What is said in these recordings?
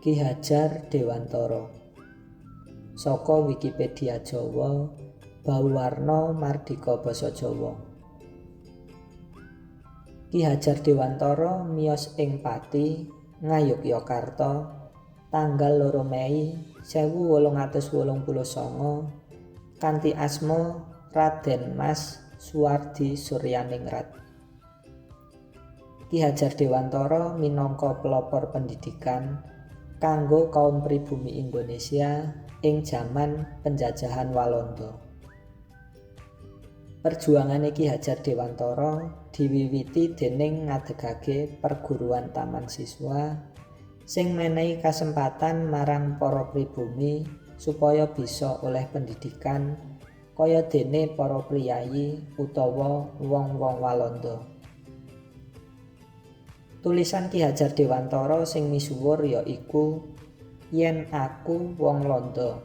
Ki Hajar Dewantara. Saka Wikipedia Jawa Bauwarna Mardika Basa Jawa. Ki Hajar Dewantara miyos ing Pati Ngayogyakarta tanggal loro Mei 1889 kanthi asma Raden Mas Suwardi Suryaningrat. Ki Hajar Dewantara minangka pelopor pendidikan kanggo kaum pribumi Indonesia ing jaman penjajahan Walanda. Perjuangan Ki Hajar Dewantara diwiwiti dening ngadegake perguruan taman siswa sing menehi kasempatan marang para pribumi supaya bisa oleh pendidikan kaya dene para priyayi utawa wong-wong Walanda. Tulisan Ki Hajar Dewantara sing misuwur ya iku Yen aku wong Londo.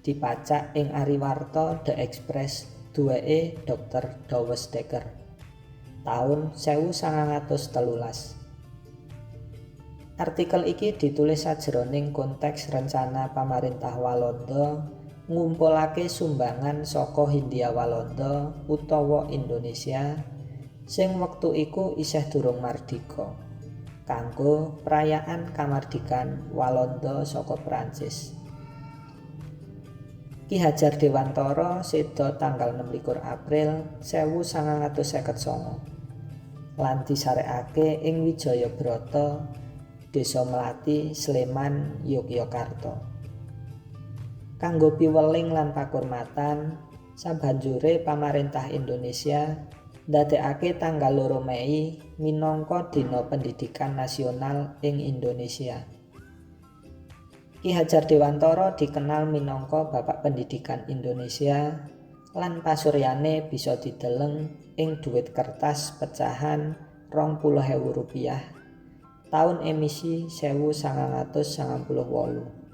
Dipacak ing Ariwarta The Express duweke Dr. Dawes Dekker. Taun 1913. Artikel iki ditulis sajroning konteks rencana pamarintah Walanda ngumpulake sumbangan saka Hindia Walanda utawa Indonesia sing wektu iku isih durung mardika kanggo perayaan kamardikan Walanda saka Prancis. Ki Hajar Dewantara seda tanggal 26 April 1959 lan disarekake ing Wijayabrata, Desa Melati, Sleman, Yogyakarta. Kanggo piweling lan pakurmatan, sabanjure pamarintah Indonesia ndadekake tanggal loro Mei minangka Dina Pendidikan Nasional ing Indonesia. Ki Hajar Dewantara dikenal minangka Bapak Pendidikan Indonesia lan pasuryane bisa dideleng ing dhuwit kertas pecahan rong puluh rupiah tahun emisi 1998.